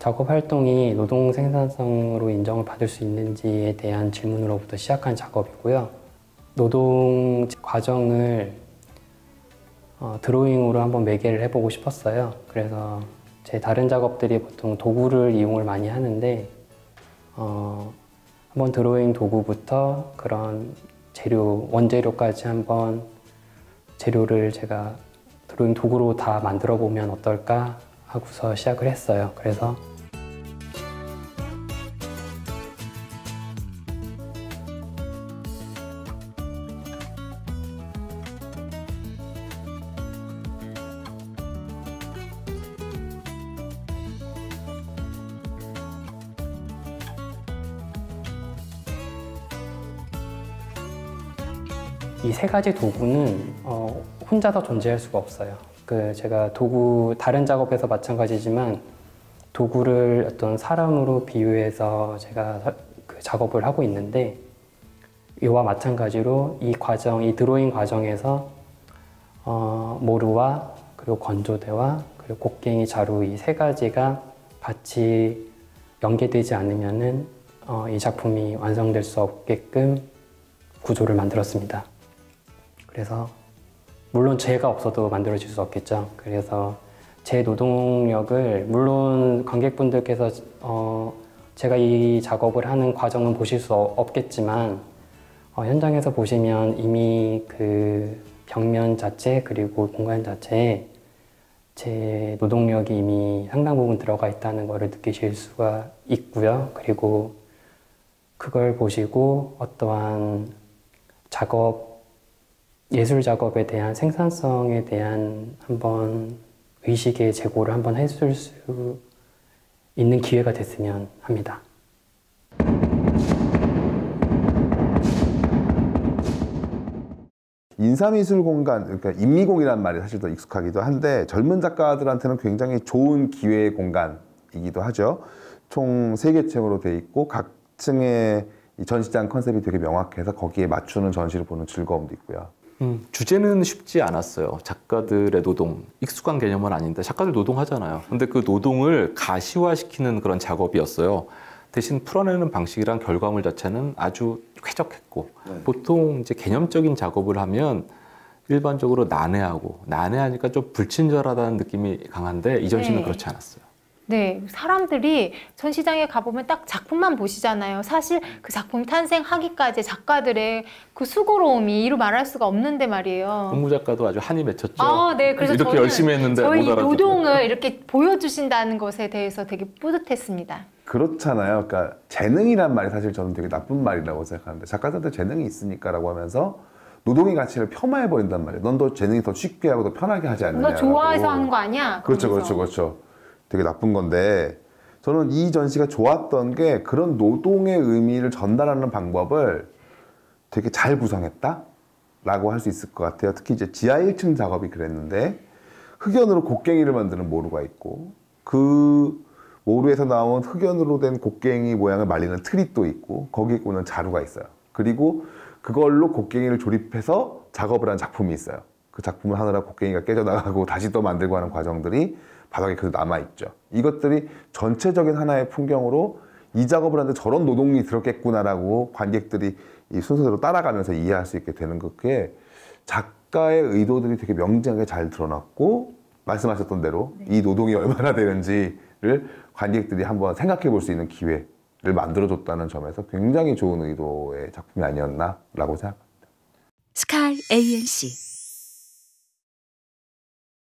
작업 활동이 노동 생산성으로 인정을 받을 수 있는지에 대한 질문으로부터 시작한 작업이고요. 노동 과정을 어, 드로잉으로 한번 매개를 해보고 싶었어요. 그래서 제 다른 작업들이 보통 도구를 이용을 많이 하는데 어, 한번 드로잉 도구부터 그런 재료 원재료까지 한번 재료를 제가 드로잉 도구로 다 만들어 보면 어떨까 하고서 시작을 했어요. 그래서 이 세 가지 도구는 어, 혼자서 존재할 수가 없어요. 그 제가 도구 다른 작업에서 마찬가지지만 도구를 어떤 사람으로 비유해서 제가 사- 그 작업을 하고 있는데 이와 마찬가지로 이 과정, 이 드로잉 과정에서 어, 모루와 그리고 건조대와 그리고 곡괭이 자루 이 세 가지가 같이 연계되지 않으면은 어, 이 작품이 완성될 수 없게끔 구조를 만들었습니다. 그래서 물론 제가 없어도 만들어질 수 없겠죠. 그래서 제 노동력을 물론 관객분들께서 어, 제가 이 작업을 하는 과정은 보실 수 어- 없겠지만 어, 현장에서 보시면 이미 그 벽면 자체 그리고 공간 자체에 제 노동력이 이미 상당 부분 들어가 있다는 것을 느끼실 수가 있고요. 그리고 그걸 보시고 어떠한 작업 예술 작업에 대한 생산성에 대한 한번 의식의 제고를 한번 해줄 수 있는 기회가 됐으면 합니다. 인사미술 공간, 그러니까 인미공이라는 말이 사실 더 익숙하기도 한데 젊은 작가들한테는 굉장히 좋은 기회의 공간이기도 하죠. 총 세개 층으로 돼 있고 각 층의 이 전시장 컨셉이 되게 명확해서 거기에 맞추는 전시를 보는 즐거움도 있고요. 음, 주제는 쉽지 않았어요. 작가들의 노동, 익숙한 개념은 아닌데 작가들 노동하잖아요. 근데 그 노동을 가시화시키는 그런 작업이었어요. 대신 풀어내는 방식이랑 결과물 자체는 아주 쾌적했고 네. 보통 이제 개념적인 작업을 하면 일반적으로 난해하고 난해하니까 좀 불친절하다는 느낌이 강한데 이 전 시는 네. 그렇지 않았어요. 네, 사람들이 전시장에 가보면 딱 작품만 보시잖아요. 사실 그 작품 탄생하기까지 작가들의 그 수고로움이 이루 말할 수가 없는데 말이에요. 홍무 작가도 아주 한이 맺혔죠. 아, 네. 그래서 이렇게 저는 열심히 했는데 저희. 노동을 이렇게 보여주신다는 것에 대해서 되게 뿌듯했습니다. 그렇잖아요. 그러니까 재능이란 말이 사실 저는 되게 나쁜 말이라고 생각하는데 작가들한테 재능이 있으니까라고 하면서 노동의 가치를 폄하해 버린단 말이에요. 넌 더 재능이 더 쉽게 하고 더 편하게 하지 않느냐. 너 좋아해서 하는 거 아니야? 그렇죠, 그러면서. 그렇죠, 그렇죠. 되게 나쁜 건데 저는 이 전시가 좋았던 게 그런 노동의 의미를 전달하는 방법을 되게 잘 구성했다 라고 할 수 있을 것 같아요. 특히 이제 지하 1층 작업이 그랬는데 흑연으로 곡괭이를 만드는 모루가 있고 그 모루에서 나온 흑연으로 된 곡괭이 모양을 말리는 틀이 또 있고 거기에 꽂는 자루가 있어요. 그리고 그걸로 곡괭이를 조립해서 작업을 한 작품이 있어요. 그 작품을 하느라 곡괭이가 깨져나가고 다시 또 만들고 하는 과정들이 바닥에 그대로 남아있죠. 이것들이 전체적인 하나의 풍경으로 이 작업을 하는데 저런 노동이 들었겠구나라고 관객들이 이 순서대로 따라가면서 이해할 수 있게 되는 그게 작가의 의도들이 되게 명징하게 잘 드러났고 말씀하셨던 대로 이 노동이 얼마나 되는지를 관객들이 한번 생각해 볼 수 있는 기회를 만들어줬다는 점에서 굉장히 좋은 의도의 작품이 아니었나라고 생각합니다. 스칼 ANC